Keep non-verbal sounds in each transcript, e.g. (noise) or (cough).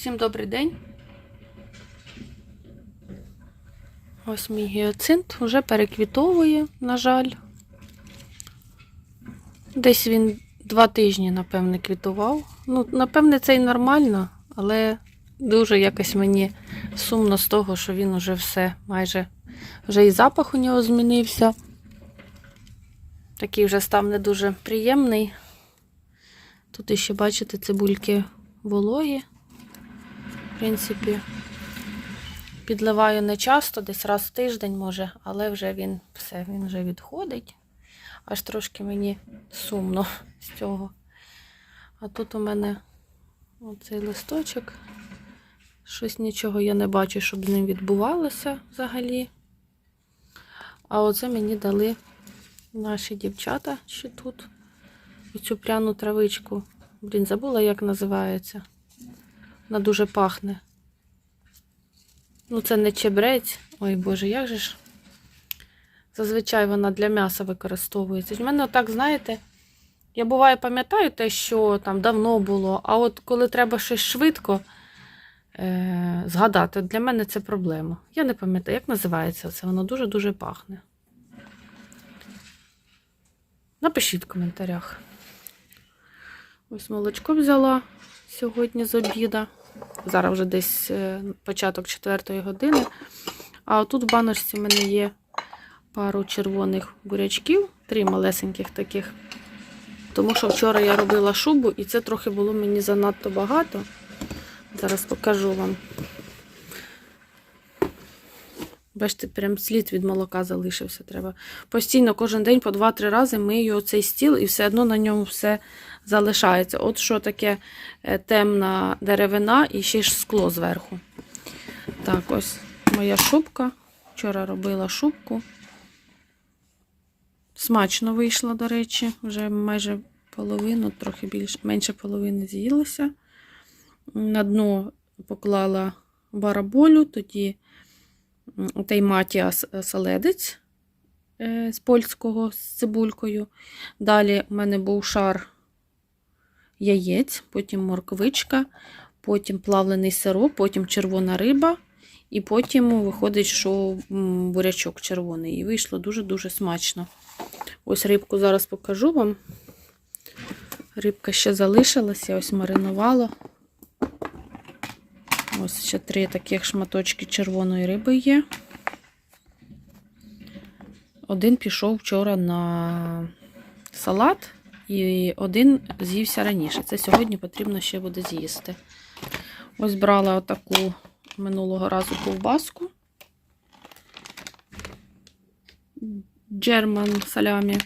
Всім добрий день. Ось мій гіоцинт вже переквітовує, на жаль. Десь він два тижні, напевне, квітував. Ну, напевне, це і нормально, але дуже якось мені сумно з того, що він уже все майже вже і запах у нього змінився. Такий вже став не дуже приємний. Тут іще, бачите, цибульки вологі. Принципі, підливаю не часто, десь раз в тиждень може, але вже він все, він вже відходить. Аж трошки мені сумно з цього. А тут у мене оцей листочок. Щось нічого я не бачу, щоб з ним відбувалося взагалі. А оце мені дали наші дівчата ще тут. Оцю пряну травичку. Блін, забула, як називається. Вона дуже пахне. Ну, це не чебрець. Ой Боже, як же ж. Зазвичай вона для м'яса використовується. У мене отак, знаєте, я буває пам'ятаю те, що там давно було, а от коли треба щось швидко е- згадати, для мене це проблема. Я не пам'ятаю, як називається це. Воно дуже-дуже пахне. Напишіть в коментарях. Ось молочко взяла сьогодні з обіда. Зараз вже десь е, початок 4 години. А отут в баночці в мене є пару червоних бурячків, три малесеньких таких. Тому що вчора я робила шубу, і це трохи було мені занадто багато. Зараз покажу вам. Бачите, прям слід від молока залишився. Треба постійно кожен день по 2-3 рази мию цей стіл, і все одно на ньому все залишається. От що таке е, темна деревина і ще ж скло зверху. Так, ось моя шубка. Вчора робила шубку. Смачно вийшла, до речі, вже майже половину, трохи більше, менше половини з'їлося. На дно поклала бараболю, тоді тайматія саледець е, з польського з цибулькою. Далі у мене був шар яєць, потім морквичка, потім плавлений сироп, потім червона риба, і потім виходить, що бурячок червоний. І вийшло дуже-дуже смачно. Ось рибку зараз покажу вам. Рибка ще залишилася, ось маринувала. Ось ще три таких шматочки червоної риби є. Один пішов вчора на салат, і один з'ївся раніше. Це сьогодні потрібно ще буде з'їсти. Ось брала отаку минулого разу ковбаску. Джерман салямі.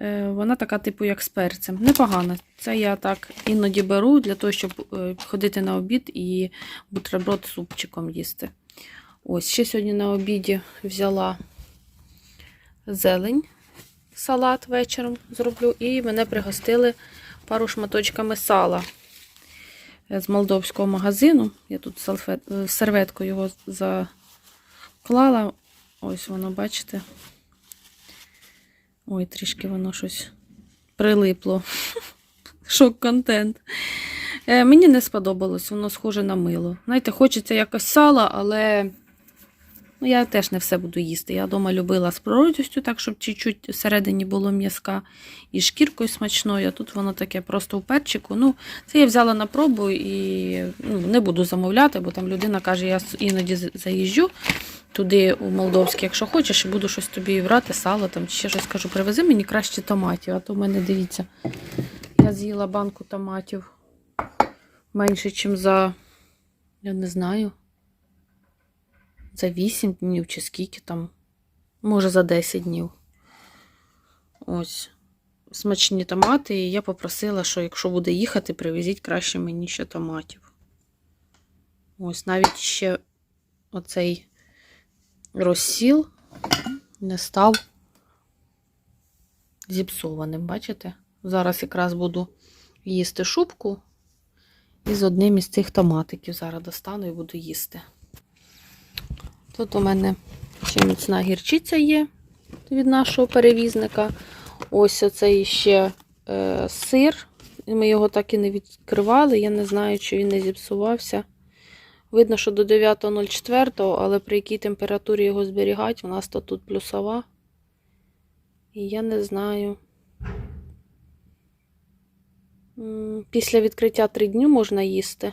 Е, Вона така, типу, як з перцем. Непогана. Це я так іноді беру для того, щоб е, ходити на обід і бутерброд з супчиком їсти. Ось, ще сьогодні на обіді взяла зелень, салат вечором зроблю, і мене пригостили пару шматочками сала е, з молдовського магазину. Я тут серветку його заклала. Ось воно, бачите. Ой, трішки воно щось прилипло. (laughs) Шок-контент. Е, мені не сподобалось, воно схоже на мило. Знаєте, хочеться якось сала, але ну, я теж не все буду їсти. Я вдома любила з прородістю, так, щоб чуть-чуть всередині було м'язка і шкіркою смачною, а тут воно таке просто у перчику. Ну, Це я взяла на пробу і ну, не буду замовляти, бо там людина каже, я іноді заїжджу туди у Молдовське, якщо хочеш, і буду щось тобі брати, сало там, чи ще щось кажу, привези мені краще томатів. А то в мене, дивіться, я з'їла банку томатів менше, ніж за, я не знаю, за 8 днів чи скільки там, може за 10 днів. Ось. Смачні томати, і я попросила, що якщо буде їхати, привезіть краще мені ще томатів. Ось навіть ще оцей розсіл не став зіпсованим, бачите? Зараз якраз буду їсти шубку і з одним із цих томатиків зараз достану і буду їсти. Тут у мене ще міцна гірчиця є від нашого перевізника. Ось оцей ще е, сир Ми його так і не відкривали. Я не знаю, чи він не зіпсувався. Видно, що до 9.04, але при якій температурі його зберігати, у нас то тут плюсова. І я не знаю. Після відкриття 3 дні можна їсти.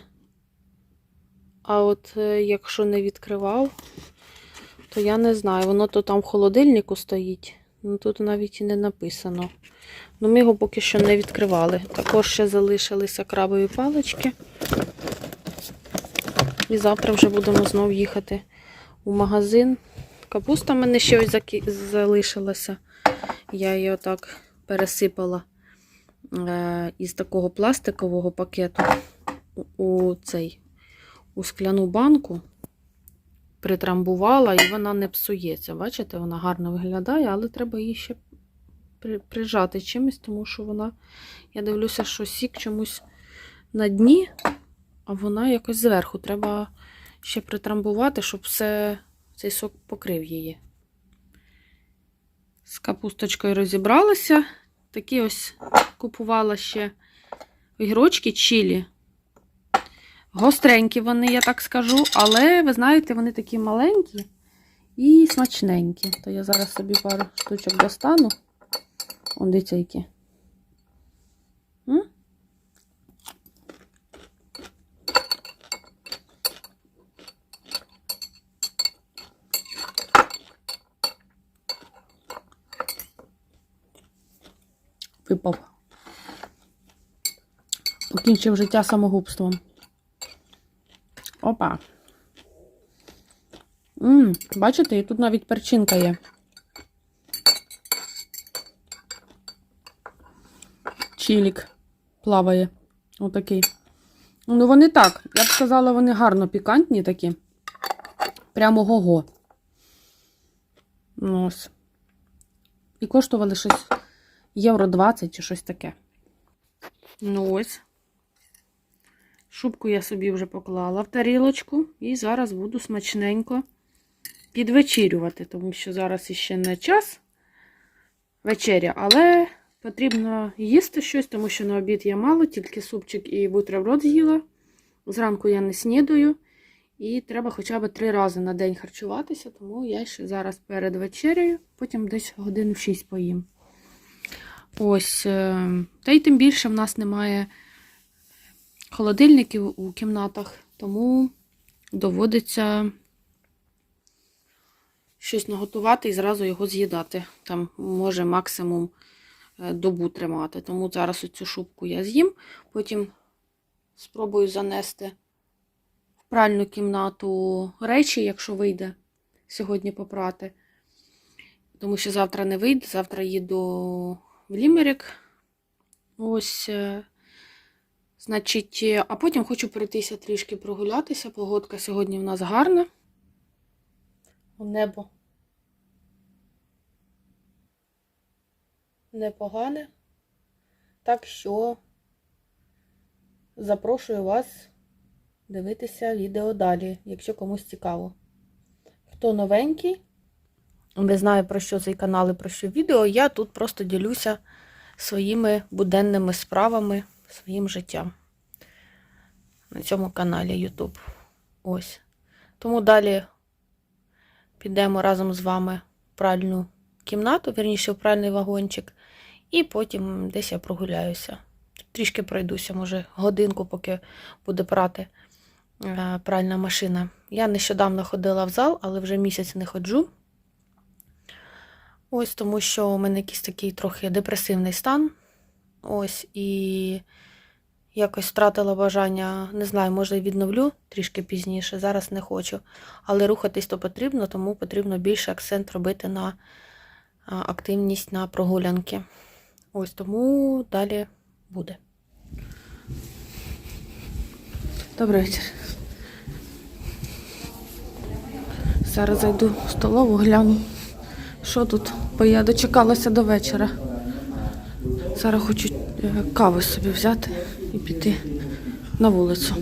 А от е, якщо не відкривав, то я не знаю. Воно то там в холодильнику стоїть. Ну тут навіть і не написано. Ну, ми його поки що не відкривали. Також ще залишилися крабові палички. І завтра вже будемо знов їхати у магазин. Капуста в мене ще ось залишилася. Я її отак пересипала е, із такого пластикового пакету у цей у скляну банку. Притрамбувала і вона не псується. Бачите, вона гарно виглядає, але треба її ще при- прижати чимось, тому що вона, я дивлюся, що сік чомусь на дні, а вона якось зверху. Треба ще притрамбувати, щоб все, цей сок покрив її. З капусточкою розібралася. Такі ось купувала ще огірочки чилі. Гостренькі вони, я так скажу, але ви знаєте, вони такі маленькі і смачненькі. То я зараз собі пару штучок достану. Он дивіться які. Випав. Покінчив життя самогубством. Опа. М, бачите, і тут навіть перчинка є. Чілік плаває. Отакий. Ну, вони так. Я б сказала, вони гарно пікантні такі. Прямо го-го. Ну, ось. І коштували щось євро 20 чи щось таке. Ну ось. Шубку я собі вже поклала в тарілочку і зараз буду смачненько підвечерювати, тому що зараз іще не час вечеря, але потрібно їсти щось, тому що на обід я мало, тільки супчик і бутерброд з'їла. Зранку я не снідаю. І треба хоча б три рази на день харчуватися, тому я ще зараз перед вечерею, потім десь годин в 6 поїм. Ось. е, Та й тим більше в нас немає холодильників у кімнатах, тому доводиться щось наготувати і зразу його з'їдати. Там може максимум е, добу тримати. Тому зараз оцю шубку я з'їм, потім спробую занести в пральну кімнату речі, якщо вийде сьогодні попрати. Тому що завтра не вийде, завтра їду в Лімерик. Ось. Значить, е, а потім хочу пройтися трішки прогулятися. Погодка сьогодні в нас гарна. У небо непогане. Так що запрошую вас дивитися відео далі, якщо комусь цікаво. Хто новенький, не знаю про що цей канал і про що відео, я тут просто ділюся своїми буденними справами, своїм життям на цьому каналі YouTube. Ось. Тому далі підемо разом з вами в пральну кімнату, вірніше в пральний вагончик, і потім десь я прогуляюся. Трішки пройдуся, може, годинку, поки буде прати е, пральна машина. Я нещодавно ходила в зал, але вже місяць не ходжу. Ось тому, що у мене якийсь такий трохи депресивний стан. Ось, і якось втратила бажання, не знаю, може, відновлю трішки пізніше, зараз не хочу. Але рухатись то потрібно, тому потрібно більше акцент робити на активність на прогулянки. Ось тому далі буде. Добрий вечір. Зараз зайду в столову, гляну, що тут, бо я дочекалася до вечора. Зараз хочу е, кави собі взяти і піти на вулицю.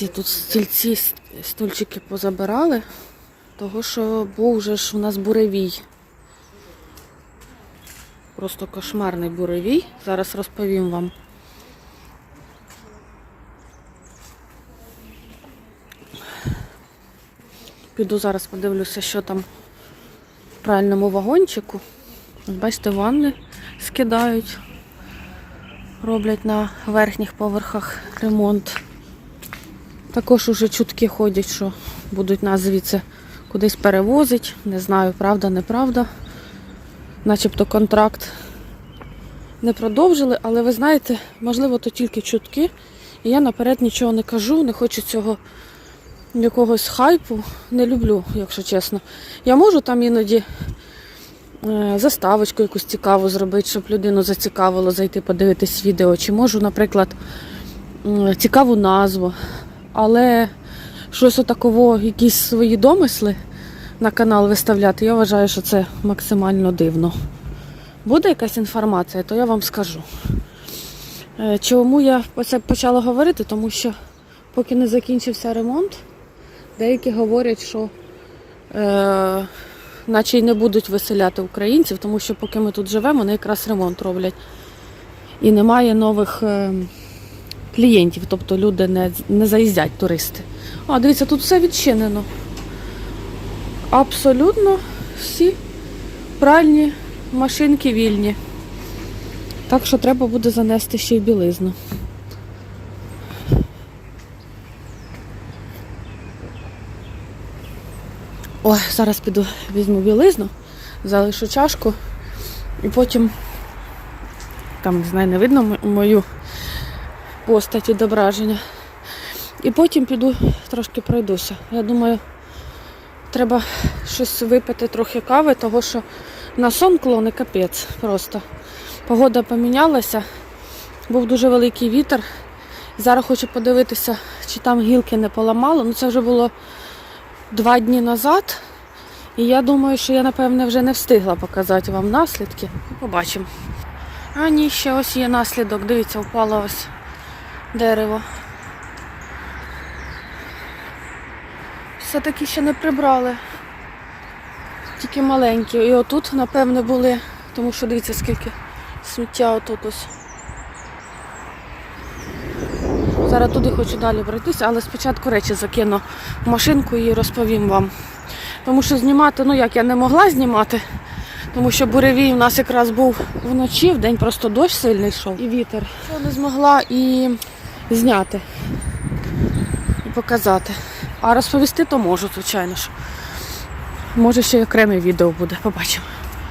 Всі тут стільці, стульчики позабирали, того що був вже ж у нас буревій. Просто кошмарний буревій. Зараз розповім вам. Піду зараз подивлюся, що там в пральному вагончику. Бачите, ванни скидають, роблять на верхніх поверхах ремонт. Також уже чутки ходять, що будуть нас звідси кудись перевозить. Не знаю, правда, неправда. Начебто контракт не продовжили, але ви знаєте, можливо, то тільки чутки. І я наперед нічого не кажу, не хочу цього якогось хайпу. Не люблю, якщо чесно. Я можу там іноді е, заставочку якусь цікаву зробити, щоб людину зацікавило зайти подивитись відео. Чи можу, наприклад, цікаву назву. Але щось отаково, якісь свої домисли на канал виставляти, я вважаю, що це максимально дивно. Буде якась інформація, то я вам скажу. Е, Чому я це почала говорити? Тому що поки не закінчився ремонт, деякі говорять, що е, наче й не будуть виселяти українців, тому що поки ми тут живемо, вони якраз ремонт роблять. І немає нових е, клієнтів, тобто люди не, не заїздять, туристи. А, дивіться, тут все відчинено. Абсолютно всі пральні машинки вільні. Так що треба буде занести ще й білизну. Ой, зараз піду візьму білизну, залишу чашку і потім, там, не знаю, не видно мою постать відображення. І потім піду трошки пройдуся. Я думаю, треба щось випити трохи кави, того що на сон клони капець просто. Погода помінялася, був дуже великий вітер. Зараз хочу подивитися, чи там гілки не поламало. Ну це вже було два дні назад. І я думаю, що я, напевне, вже не встигла показати вам наслідки. Побачимо. А ні, ще ось є наслідок. Дивіться, впало ось дерево. Все-таки ще не прибрали. Тільки маленькі. І отут, напевне, були, тому що дивіться, скільки сміття отут ось. Зараз туди хочу далі пройтися, але спочатку речі закину в машинку і розповім вам. Тому що знімати, ну як я не могла знімати, тому що буревій у нас якраз був вночі, в день просто дощ сильний йшов і вітер. Я не змогла і зняти, і показати. А розповісти то можу, звичайно ж. Може ще й окреме відео буде, побачимо.